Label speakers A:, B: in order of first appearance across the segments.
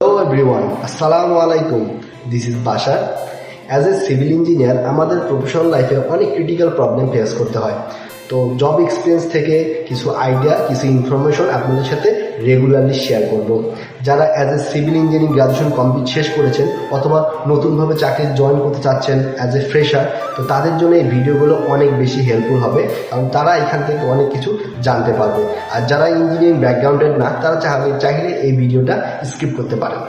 A: Hello everyone আসসালামু আলাইকুম this is Bashar as a civil engineer আমাদের প্রফেশনাল লাইফে অনেক ক্রিটিক্যাল প্রবলেম ফেস করতে হয়। তো জব এক্সপিরিয়েন্স থেকে কিছু আইডিয়া কিছু ইনফরমেশন আপনাদের সাথে রেগুলারলি শেয়ার করব। যারা as a civil engineering graduation complete শেষ করেছেন অথবা নতুনভাবে চাকরি জয়েন করতে চাচ্ছেন অ্যাজ এ ফ্রেশার তো তাদের জন্য এই ভিডিওগুলো অনেক বেশি হেল্পফুল হবে। কারণ তারা এখান থেকে অনেক কিছু জানতে পারবে। আর যারা ইঞ্জিনিয়ারিং ব্যাকগ্রাউন্ডের না, তারা চাইলে চাইলে এই ভিডিওটা স্কিপ করতে পারেন।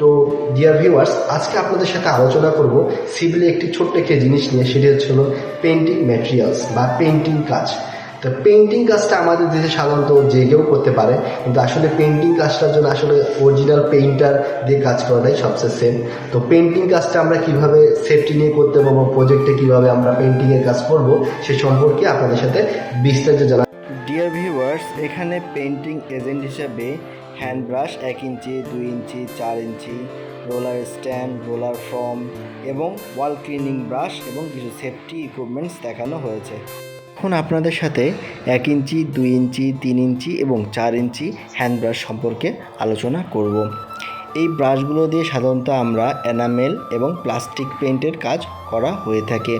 A: তো ডিয়ার ভিউয়ার্স আজকে আপনাদের সাথে আলোচনা করব সিভিলে একটি ছোট্ট একটি জিনিস নিয়ে, সেটি হচ্ছে হলো পেন্টিং ম্যাটেরিয়ালস বা পেন্টিং কাজ। তো পেন্টিং কাজটা আমাদের দেশে সাধারণত যে কেউ করতে পারে, কিন্তু আসলে পেন্টিং কাজটার জন্য আসলে অরিজিনাল পেইন্টার দিয়ে কাজ করাটাই সবচেয়ে সেম তো পেন্টিং কাজটা আমরা কীভাবে সেফটি নিয়ে করতে পারব প্রজেক্টে কীভাবে আমরা পেন্টিংয়ের কাজ করব, সে সম্পর্কে আপনাদের সাথে বিস্তারিত জানা
B: ডিয়ার ভিউয়ার্স এখানে পেন্টিং এজেন্ট হিসাবে হ্যান্ড ব্রাশ এক ইঞ্চি, দুই ইঞ্চি, চার inch roller stand roller form এবং ওয়াল ক্লিনিং ব্রাশ এবং কিছু সেফটি ইকুইপমেন্টস দেখানো হয়েছে। এখন আপনাদের সাথে এক ইঞ্চি, দুই ইঞ্চি, তিন ইঞ্চি এবং চার ইঞ্চি হ্যান্ড ব্রাশ সম্পর্কে আলোচনা করব। এই ব্রাশগুলো দিয়ে সাধারণত আমরা এনামেল এবং প্লাস্টিক পেন্টের কাজ করা হয়ে থাকে।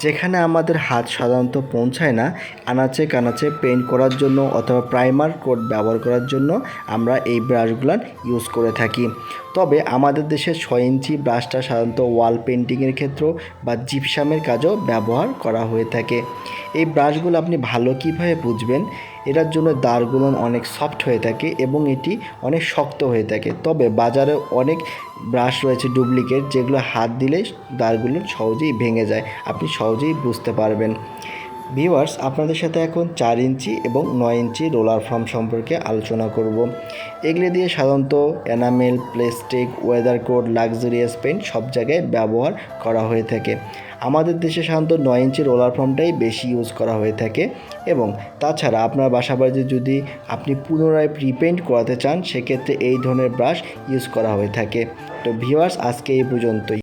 B: যেখানে আমাদের হাত সাধারণত পৌঁছায় না, আনাচে কানাচে পেইন্ট করার জন্য অথবা প্রাইমার কোট ব্যবহার করার জন্য আমরা এই ব্রাশগুলো ইউজ করে থাকি। তবে আমাদের দেশে ছয় ইঞ্চি ব্রাশটা সাধারণত ওয়াল পেন্টিংয়ের ক্ষেত্র বা জিপসামের কাজও ব্যবহার করা হয়ে থাকে। এই ব্রাশগুলো আপনি ভালো কীভাবে বুঝবেন? এটার জন্য দাঁড়গুলো অনেক সফট হয়ে থাকে এবং এটি অনেক শক্ত হয়ে থাকে। তবে বাজারে অনেক ব্রাশ রয়েছে ডুপ্লিকেট যেগুলো হাত দিলে দাঁড়গুলো সহজেই ভেঙে যায়। আপনি সহজেই বুঝতে পারবেন। ভিউয়ার্স, আপনাদের সাথে এখন চার ইঞ্চি এবং নয় ইঞ্চি রোলার ফর্ম সম্পর্কে আলোচনা করব। এগুলি দিয়ে সাধারণত enamel, plastic, weather coat, luxurious paint সব জায়গায় ব্যবহার করা হয়ে থাকে। আমাদের দেশে সাধারণত নয় ইঞ্চি রোলার ফর্মটাই বেশি ইউজ করা হয়ে থাকে এবং তাছাড়া আপনার বাসা বাড়িতে যদি আপনি পুনরায় প্রিপেন্ট করাতে চান, সেক্ষেত্রে এই ধরনের ব্রাশ ইউজ করা হয়ে থাকে। তো ভিউয়ার্স, আজকে এই পর্যন্তই।